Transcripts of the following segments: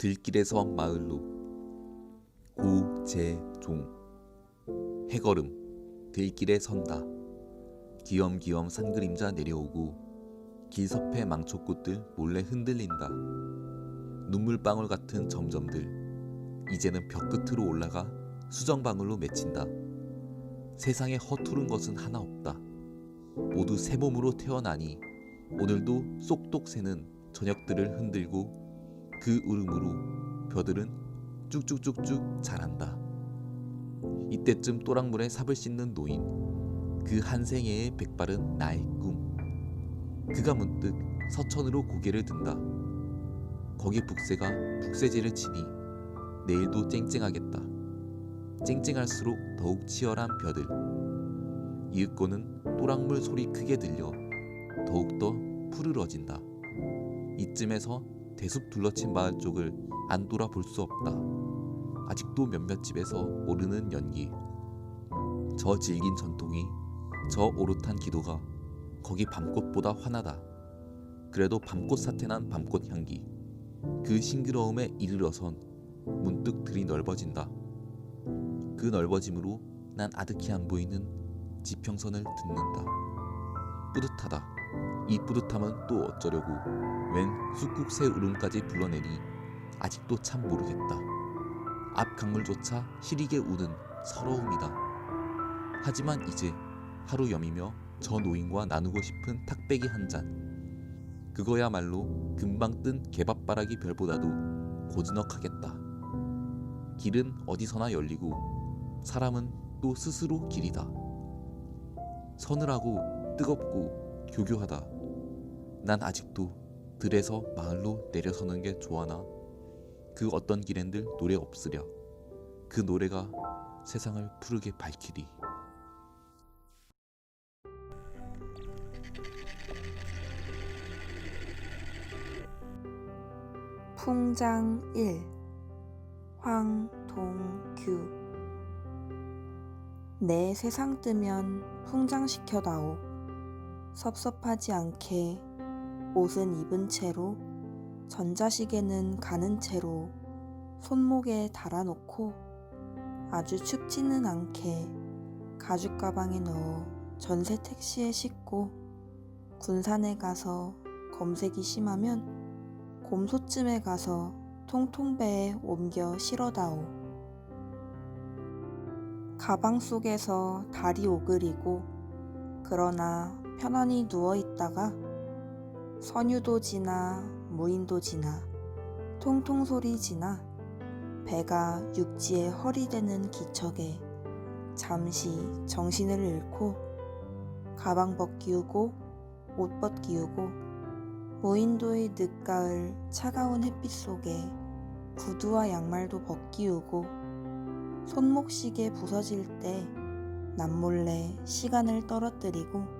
들길에서 마을로 고재종 해걸음 들길에 선다. 귀염귀염 산그림자 내려오고 길섭의 망초꽃들 몰래 흔들린다. 눈물방울 같은 점점들 이제는 벽 끝으로 올라가 수정방울로 맺힌다. 세상에 허투른 것은 하나 없다. 모두 새 몸으로 태어나니 오늘도 쏙독 새는 저녁들을 흔들고 그 울음으로 벼들은 쭉쭉쭉쭉 자란다. 이때쯤 또랑물에 삽을 씻는 노인 그 한 생애의 백발은 나의 꿈 그가 문득 서천으로 고개를 든다. 거기 북새가 북새질을 치니 내일도 쨍쨍하겠다. 쨍쨍할수록 더욱 치열한 벼들 이윽고는 또랑물 소리 크게 들려 더욱더 푸르러진다. 이쯤에서 대숲 둘러친 마을 쪽을 안 돌아볼 수 없다. 아직도 몇몇 집에서 오르는 연기. 저 질긴 전통이, 저 오롯한 기도가 거기 밤꽃보다 환하다. 그래도 밤꽃 사태난 밤꽃 향기. 그 싱그러움에 이르러선 문득 들이 넓어진다. 그 넓어짐으로 난 아득히 안 보이는 지평선을 듣는다. 뿌듯하다. 이 뿌듯함은 또 어쩌려고 웬 쑥국새 울음까지 불러내니 아직도 참 모르겠다. 앞 강물조차 시리게 우는 서러움이다. 하지만 이제 하루 여미며 저 노인과 나누고 싶은 탁배기 한 잔. 그거야말로 금방 뜬 개밥바라기 별보다도 고즈넉하겠다. 길은 어디서나 열리고 사람은 또 스스로 길이다. 서늘하고 뜨겁고 교교하다. 난 아직도 들에서 마을로 내려서는 게 좋아나? 그 어떤 길엔들 노래 없으랴. 그 노래가 세상을 푸르게 밝히리. 풍장 1 황동규. 내 세상 뜨면 풍장시켜다오 섭섭하지 않게 옷은 입은 채로 전자시계는 가는 채로 손목에 달아놓고 아주 춥지는 않게 가죽 가방에 넣어 전세 택시에 싣고 군산에 가서 검색이 심하면 곰소쯤에 가서 통통배에 옮겨 실어다오. 가방 속에서 다리 오그리고 그러나 편안히 누워 있다가 선유도 지나 무인도 지나 통통 소리 지나 배가 육지에 허리대는 기척에 잠시 정신을 잃고 가방 벗기우고 옷 벗기우고 무인도의 늦가을 차가운 햇빛 속에 구두와 양말도 벗기우고 손목시계 부서질 때 남몰래 시간을 떨어뜨리고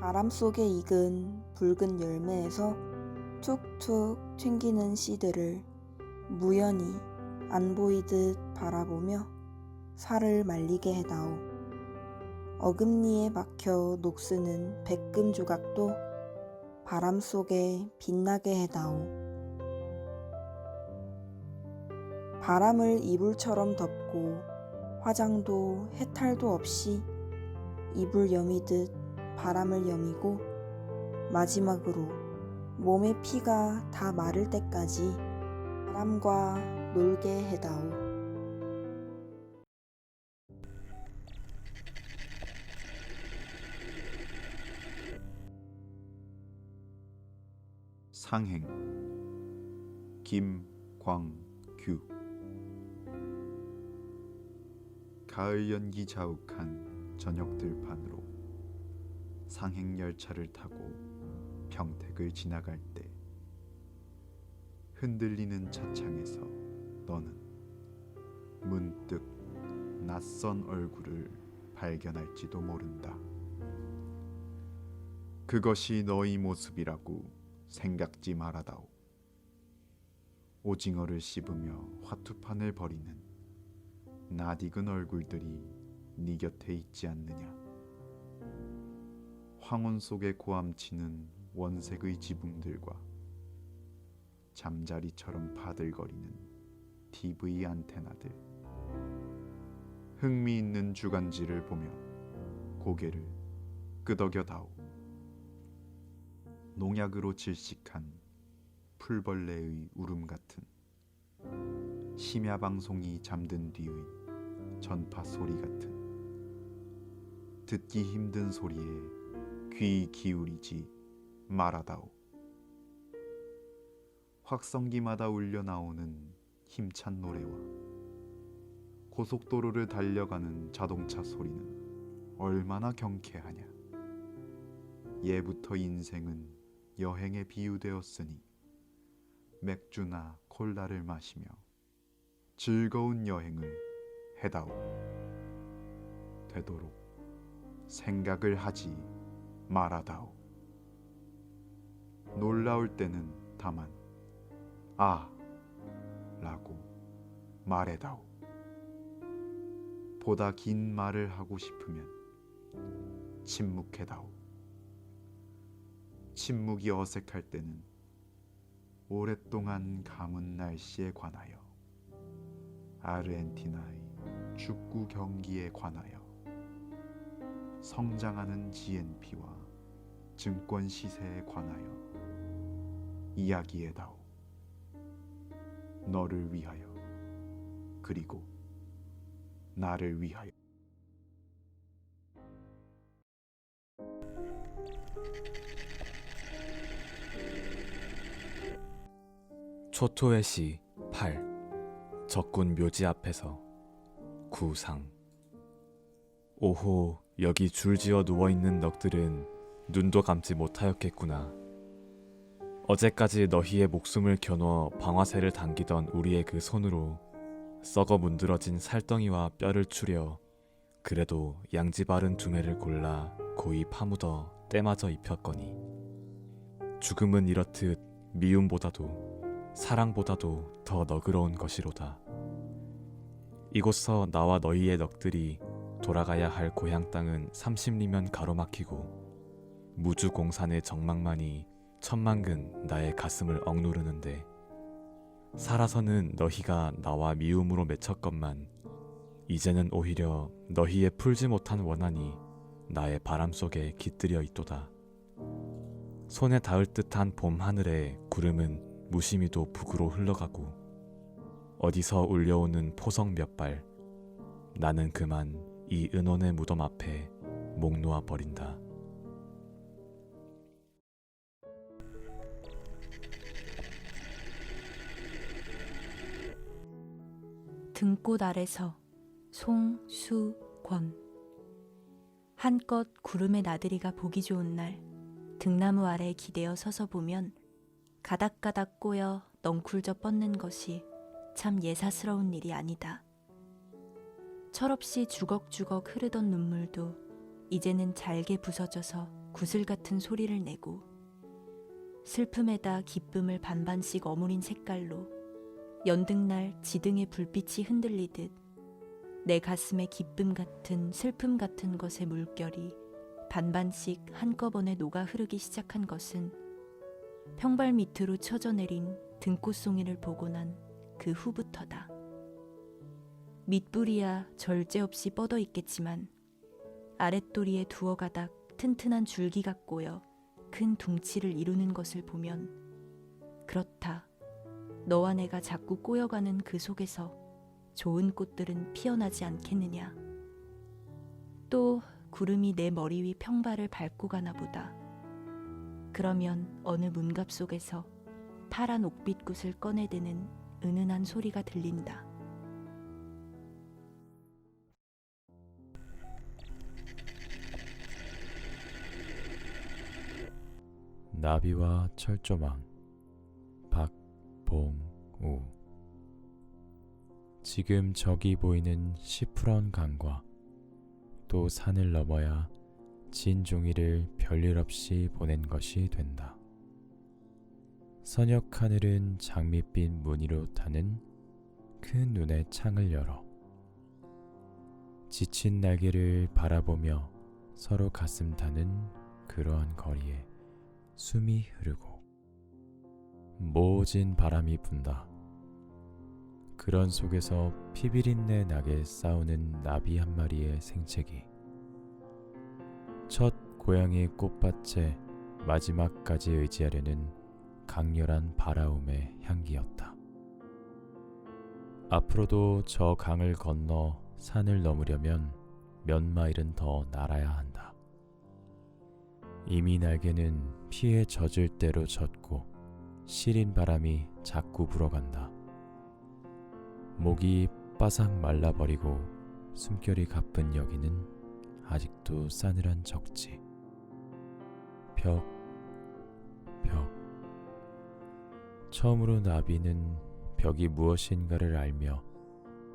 바람 속에 익은 붉은 열매에서 툭툭 튕기는 씨들을 무연히 안 보이듯 바라보며 살을 말리게 해다오. 어금니에 막혀 녹스는 백금 조각도 바람 속에 빛나게 해다오. 바람을 이불처럼 덮고 화장도 해탈도 없이 이불 여미듯 바람을 여미고 마지막으로 몸의 피가 다 마를 때까지 바람과 놀게 해다오. 상행 김광규 가을 연기 자욱한 저녁 들판으로 상행 열차를 타고 평택을 지나갈 때 흔들리는 차창에서 너는 문득 낯선 얼굴을 발견할지도 모른다. 그것이 너희 모습이라고 생각지 말아다오. 오징어를 씹으며 화투판을 벌이는 낯익은 얼굴들이 네 곁에 있지 않느냐. 황혼 속에 고함치는 원색의 지붕들과 잠자리처럼 바들거리는 TV 안테나들 흥미있는 주간지를 보며 고개를 끄덕여다오. 농약으로 질식한 풀벌레의 울음 같은 심야 방송이 잠든 뒤의 전파 소리 같은 듣기 힘든 소리에 귀 기울이지 말아다오. 확성기마다 울려 나오는 힘찬 노래와 고속도로를 달려가는 자동차 소리는 얼마나 경쾌하냐. 예부터 인생은 여행에 비유되었으니 맥주나 콜라를 마시며 즐거운 여행을 해다오. 되도록 생각을 하지 말아다오. 놀라울 때는 다만 아 라고 말해다오. 보다 긴 말을 하고 싶으면 침묵해다오. 침묵이 어색할 때는 오랫동안 감은 날씨에 관하여 아르헨티나의 축구 경기에 관하여 성장하는 GNP와 증권 시세에 관하여 이야기해다오. 너를 위하여 그리고 나를 위하여 초토의 시 8. 적군 묘지 앞에서 구상 오호 여기 줄지어 누워있는 넋들은 눈도 감지 못하였겠구나 어제까지 너희의 목숨을 겨누어 방아쇠를 당기던 우리의 그 손으로 썩어 문드러진 살덩이와 뼈를 추려 그래도 양지 바른 두매를 골라 고이 파묻어 때마저 입혔거니 죽음은 이렇듯 미움보다도 사랑보다도 더 너그러운 것이로다. 이곳서 나와 너희의 넋들이 돌아가야 할 고향 땅은 30리면 가로막히고 무주 공산의 정막만이 천만근 나의 가슴을 억누르는데 살아서는 너희가 나와 미움으로 맺혔건만 이제는 오히려 너희의 풀지 못한 원한이 나의 바람 속에 깃들여 있도다. 손에 닿을 듯한 봄 하늘에 구름은 무심히도 북으로 흘러가고 어디서 울려오는 포성 몇 발 나는 그만 이 은혼의 무덤 앞에 목 놓아 버린다. 등꽃 아래서 송수권 한껏 구름의 나들이가 보기 좋은 날 등나무 아래 기대어 서서 보면 가닥가닥 꼬여 넝쿨져 뻗는 것이 참 예사스러운 일이 아니다. 철없이 주걱주걱 흐르던 눈물도 이제는 잘게 부서져서 구슬 같은 소리를 내고 슬픔에다 기쁨을 반반씩 어무린 색깔로 연등날 지등의 불빛이 흔들리듯 내 가슴에 기쁨 같은 슬픔 같은 것의 물결이 반반씩 한꺼번에 녹아 흐르기 시작한 것은 평발 밑으로 쳐져 내린 등꽃송이를 보고 난 그 후부터다. 밑뿌리야 절제 없이 뻗어 있겠지만 아랫도리에 두어 가닥 튼튼한 줄기가 꼬여 큰 둥치를 이루는 것을 보면 그렇다. 너와 내가 자꾸 꼬여가는 그 속에서 좋은 꽃들은 피어나지 않겠느냐. 또 구름이 내 머리 위 평발을 밟고 가나 보다. 그러면 어느 문갑 속에서 파란 옥빛꽃을 꺼내드는 은은한 소리가 들린다. 나비와 철조망 박 봉우 지금 저기 보이는 시푸런 강과 또 산을 넘어야 진 종이를 별일 없이 보낸 것이 된다. 선역 하늘은 장밋빛 무늬로 타는 큰 눈의 창을 열어 지친 날개를 바라보며 서로 가슴 타는 그러한 거리에 숨이 흐르고 모진 바람이 분다. 그런 속에서 피비린내 나게 싸우는 나비 한 마리의 생채기. 첫 고양이 꽃밭에 마지막까지 의지하려는 강렬한 바라움의 향기였다. 앞으로도 저 강을 건너 산을 넘으려면 몇 마일은 더 날아야 한다. 이미 날개는 피에 젖을 대로 젖고 시린 바람이 자꾸 불어간다. 목이 바삭 말라버리고 숨결이 가쁜 여기는 아직도 싸늘한 적지. 벽, 벽. 처음으로 나비는 벽이 무엇인가를 알며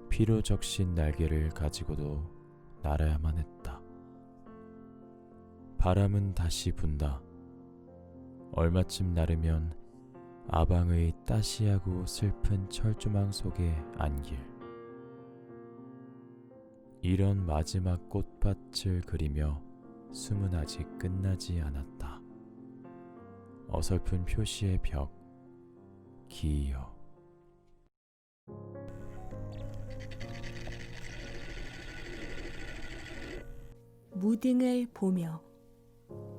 피로 적신 날개를 가지고도 날아야만 했다. 바람은 다시 분다. 얼마쯤 나르면 아방의 따시하고 슬픈 철조망 속에 안길. 이런 마지막 꽃밭을 그리며 숨은 아직 끝나지 않았다. 어설픈 표시의 벽, 기여. 무등을 보며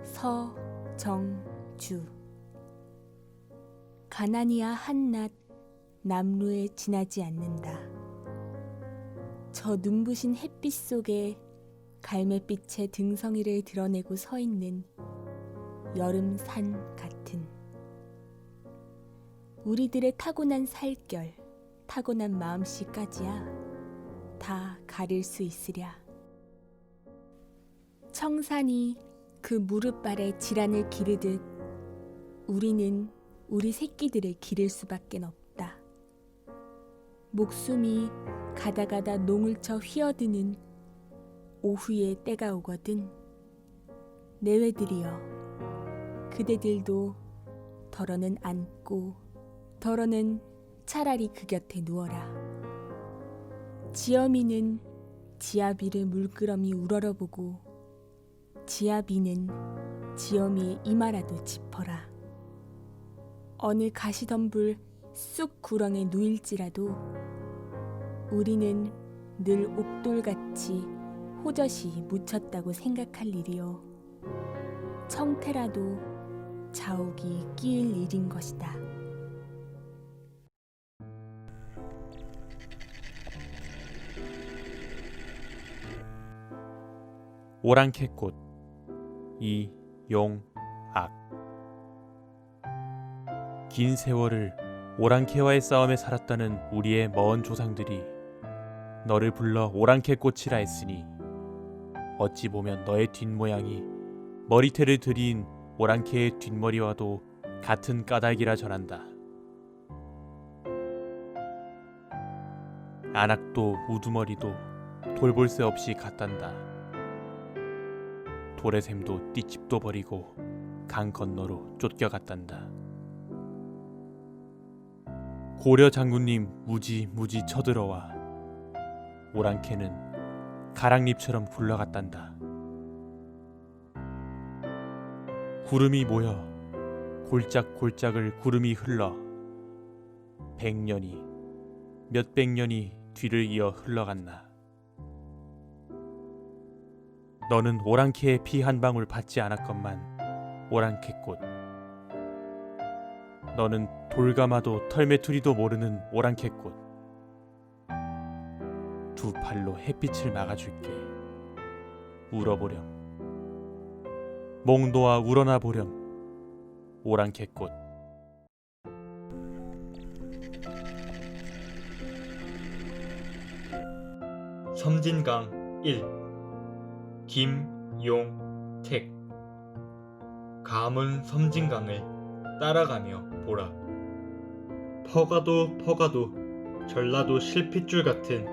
서정주 가나니아 한낮 남루에 지나지 않는다. 저 눈부신 햇빛 속에 갈매빛의 등성이를 드러내고 서 있는 여름 산 같은 우리들의 타고난 살결, 타고난 마음씨까지야 다 가릴 수 있으랴. 청산이 그 무릎 아래 지란을 기르듯 우리는 우리 새끼들을 기를 수밖에 없다. 목숨이 가다가다 농을 쳐 휘어드는 오후에 때가 오거든. 내외들이여, 그대들도 덜어는 안고, 덜어는 차라리 그 곁에 누워라. 지어미는 지아비를 물끄러미 우러러보고 지아비는 지어미의 이마라도 짚어라. 어느 가시덤불 쑥 구렁에 누일지라도 우리는 늘 옥돌같이 호젓이 묻혔다고 생각할 일이요. 청태라도 자욱이 끼일 일인 것이다. 오랑캐꽃 이용 긴 세월을 오랑캐와의 싸움에 살았다는 우리의 먼 조상들이 너를 불러 오랑캐 꽃이라 했으니 어찌 보면 너의 뒷모양이 머리태를 들인 오랑캐의 뒷머리와도 같은 까닭이라 전한다. 안악도 우두머리도 돌볼 새 없이 같단다. 도래샘도 띠집도 버리고 강 건너로 쫓겨갔단다. 고려 장군님 무지 무지 쳐들어와 오랑캐는 가랑잎처럼 굴러갔단다. 구름이 모여 골짝골짝을 구름이 흘러 백년이 몇백 년이 뒤를 이어 흘러갔나. 너는 오랑캐의 피 한 방울 받지 않았건만 오랑캐꽃 너는 돌감아도 털메투리도 모르는 오랑캐꽃. 두 팔로 햇빛을 막아줄게. 울어보렴. 목 놓아 우러나 보렴 오랑캐꽃. 섬진강 1 김용택. 감은 섬진강을 따라가며 보라. 퍼가도 퍼가도 전라도 실핏줄 같은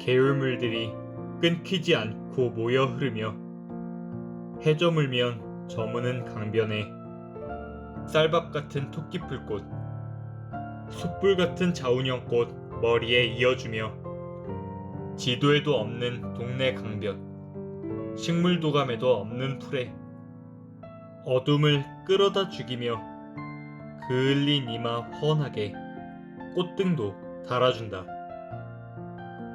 계율물들이 끊기지 않고 모여 흐르며 해저물면 저무는 강변에 쌀밥 같은 토끼풀꽃 숯불 같은 자운형꽃 머리에 이어주며 지도에도 없는 동네 강변, 식물 도감에도 없는 풀에 어둠을 끌어다 죽이며 그을린 이마 훤하게 꽃등도 달아준다.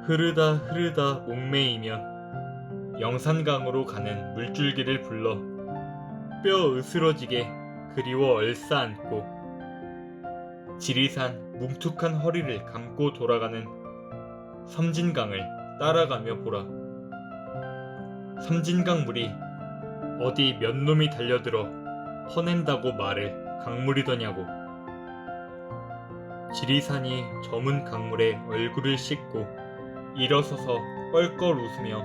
흐르다 흐르다 목매이면 영산강으로 가는 물줄기를 불러 뼈 으스러지게 그리워 얼싸 안고 지리산 뭉툭한 허리를 감고 돌아가는 섬진강을 따라가며 보라. 섬진강 물이 어디 몇 놈이 달려들어 퍼낸다고 말을 강물이더냐고. 지리산이 저문 강물에 얼굴을 씻고 일어서서 껄껄 웃으며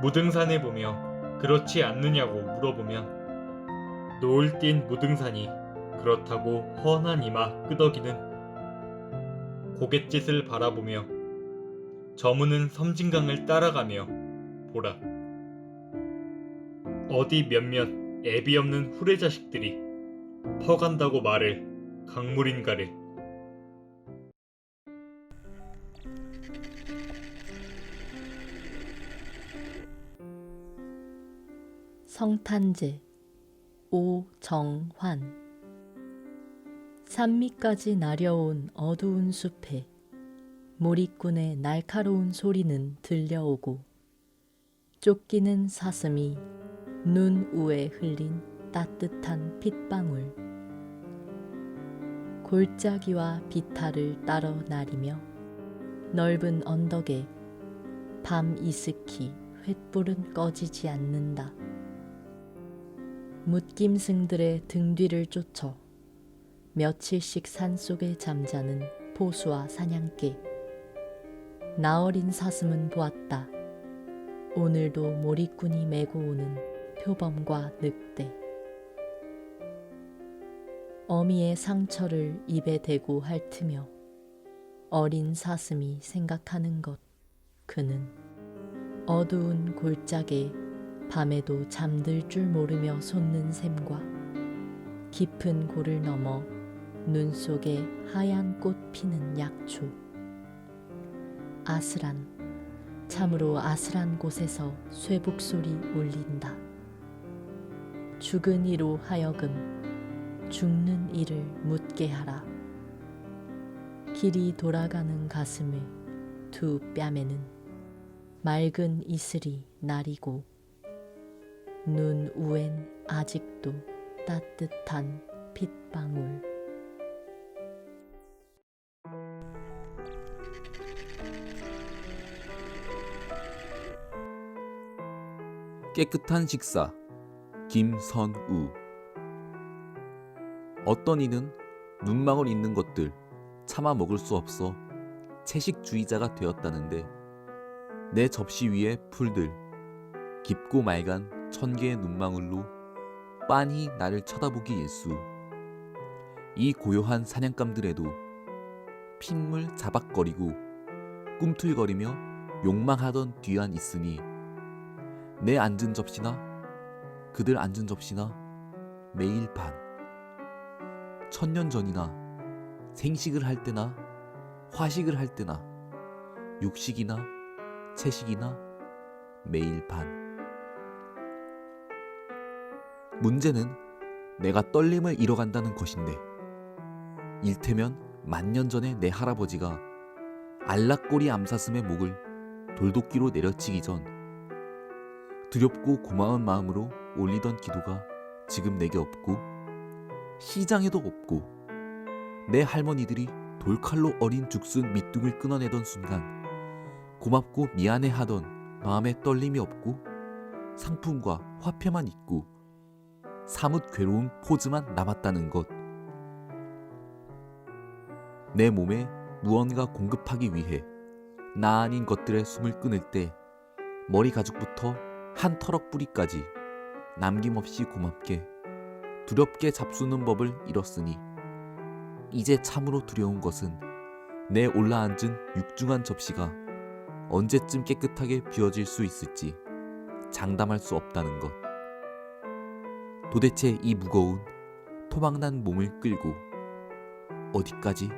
무등산에 보며 그렇지 않느냐고 물어보면 노을 띤 무등산이 그렇다고 훤한 이마 끄덕이는 고갯짓을 바라보며 저무는 섬진강을 따라가며 보라. 어디 몇몇 애비 없는 후레 자식들이 퍼간다고 말을 강물인가를. 성탄제 오정환. 산미까지 나려온 어두운 숲에 몰입꾼의 날카로운 소리는 들려오고 쫓기는 사슴이 눈 위에 흘린 따뜻한 핏방울 골짜기와 비탈을 따러 나리며 넓은 언덕에 밤 이스키 횃불은 꺼지지 않는다. 묻김승들의 등 뒤를 쫓아 며칠씩 산속에 잠자는 포수와 사냥개. 나어린 사슴은 보았다. 오늘도 몰입꾼이 메고 오는 표범과 늑대. 어미의 상처를 입에 대고 핥으며 어린 사슴이 생각하는 것. 그는 어두운 골짜기에 밤에도 잠들 줄 모르며 솟는 샘과 깊은 골을 넘어 눈 속에 하얀 꽃 피는 약초. 아슬한, 참으로 아슬한 곳에서 쇠북 소리 울린다. 죽은 이로 하여금 죽는 이를 묻게 하라. 길이 돌아가는 가슴의 두 뺨에는 맑은 이슬이 나리고 눈 위엔 아직도 따뜻한 핏방울. 깨끗한 식사 김선우. 어떤 이는 눈망울 있는 것들 참아 먹을 수 없어 채식주의자가 되었다는데 내 접시 위에 풀들 깊고 맑은 천 개의 눈망울로 빤히 나를 쳐다보기 일수 이 고요한 사냥감들에도 핏물 자박거리고 꿈틀거리며 욕망하던 뒤안 있으니 내 앉은 접시나 그들 앉은 접시나 매일 반 천년 전이나 생식을 할 때나 화식을 할 때나 육식이나 채식이나 매일 반. 문제는 내가 떨림을 잃어간다는 것인데 일테면 만년 전에 내 할아버지가 알락꼬리 암사슴의 목을 돌도끼로 내려치기 전 두렵고 고마운 마음으로 올리던 기도가 지금 내게 없고 시장에도 없고 내 할머니들이 돌칼로 어린 죽순 밑둥을 끊어내던 순간 고맙고 미안해 하던 마음의 떨림이 없고 상품과 화폐만 있고 사뭇 괴로운 포즈만 남았다는 것. 내 몸에 무언가 공급하기 위해 나 아닌 것들의 숨을 끊을 때 머리 가죽부터 한 터럭 뿌리까지 남김없이 고맙게 두렵게 잡수는 법을 잃었으니 이제 참으로 두려운 것은 내 올라앉은 육중한 접시가 언제쯤 깨끗하게 비워질 수 있을지 장담할 수 없다는 것. 도대체 이 무거운 토막난 몸을 끌고 어디까지